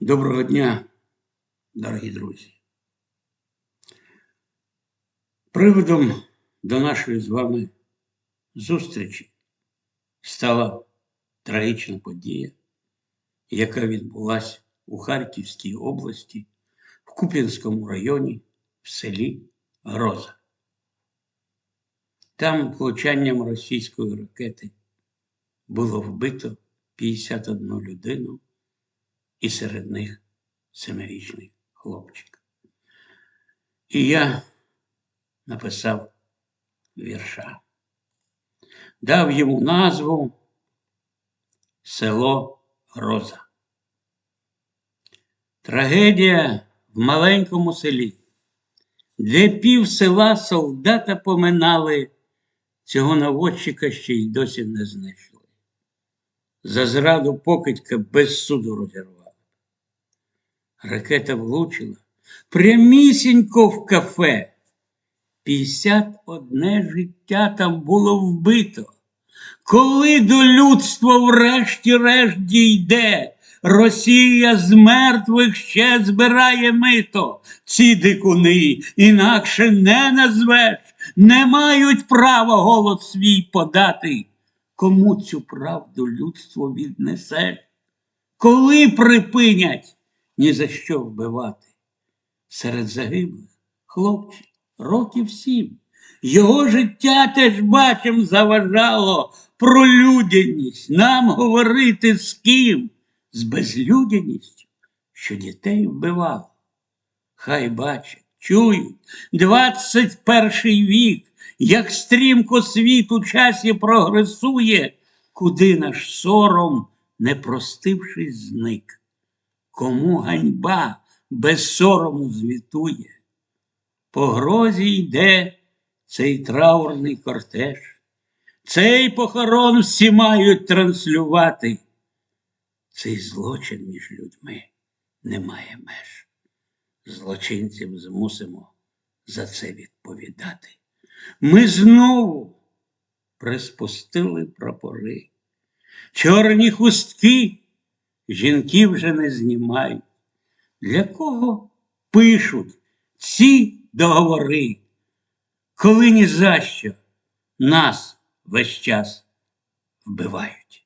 Доброго дня, дорогі друзі. Приводом до нашої з вами зустрічі стала трагічна подія, яка відбулася у Харківській області, в Куп'янському районі, в селі Гроза. Там влучанням російської ракети було вбито 51 людину і серед них семирічний хлопчик. І я написав вірша, дав йому назву Село Гроза. Трагедія в маленькому селі, де пів села солдата поминали, цього наводчика ще й досі не знайшли. За зраду покидька без суду розірвали. Ракета влучила прямісінько в кафе. 51 життя там було вбито. Коли до людства врешті-решт дійде, Росія з мертвих ще збирає мито. Ці дикуни інакше не назвеш, не мають права голос свій подати. Кому цю правду людство віднесе? Коли припинять ні за що вбивати? Серед загиблих хлопчик років сім. Його життя теж бачим заважало про людяність нам говорити з ким, з безлюдяністю, що дітей вбивало. Хай бачать, чують, 21 вік, як стрімко світ у часі прогресує, куди наш сором, не простившись, зник. Кому ганьба без сорому звітує? По грозі йде цей траурний кортеж, цей похорон всі мають транслювати. Цей злочин між людьми не має меж. Злочинців змусимо за це відповідати. Ми знову приспустили прапори. Чорні хустки жінки вже не знімають. Для кого пишуть ці договори, коли ні за що нас весь час вбивають?